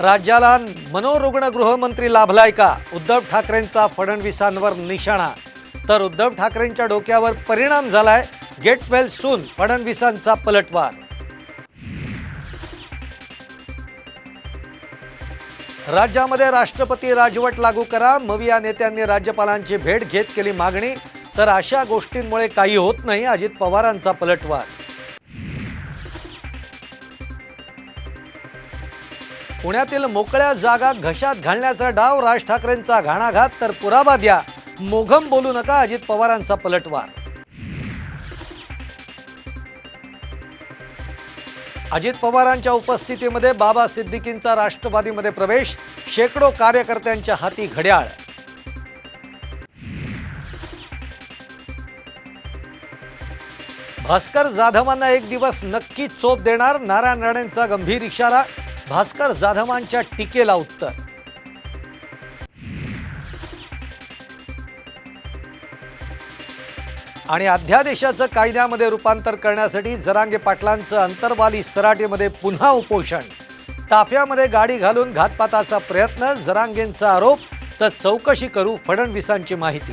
राज्याला मनोरुग्ण गृहमंत्री लाभलाय का? उद्धव ठाकरेंचा फडणवीसांवर निशाणा. तर उद्धव ठाकरेंच्या डोक्यावर परिणाम झालाय. गेट वेल सून फडणवीसांचा पलटवार. राज्यामध्ये राष्ट्रपती राजवट लागू करा. मविया नेत्यांनी राज्यपालांची भेट घेत केली मागणी. तर अशा गोष्टींमुळे काही होत नाही. अजित पवारांचा पलटवार. पुण्यातील मोकळ्या जागा घशात घालण्याचा डाव राज ठाकरेंचा घाणाघात तर पुरावा द्या. मोघम बोलू नका अजित पवारांचा पलटवार. अजित पवारांच्या उपस्थितीमध्ये बाबा सिद्दीकींचा राष्ट्रवादीमध्ये प्रवेश शेकडो कार्यकर्त्यांच्या हाती घड्याळ. भास्कर जाधवांना एक दिवस नक्की चोप देणार नारायण राणेंचा गंभीर इशारा भास्कर जाधवांच्या टीकेला उत्तर. आणि अध्यादेशाचं कायद्यामध्ये रूपांतर करण्यासाठी जरांगे पाटलांचं अंतर्वाली सराटीमध्ये पुन्हा उपोषण. ताफ्यामध्ये गाडी घालून घातपाताचा प्रयत्न जरांगेंचा आरोप तर चौकशी करू फडणवीसांची माहिती.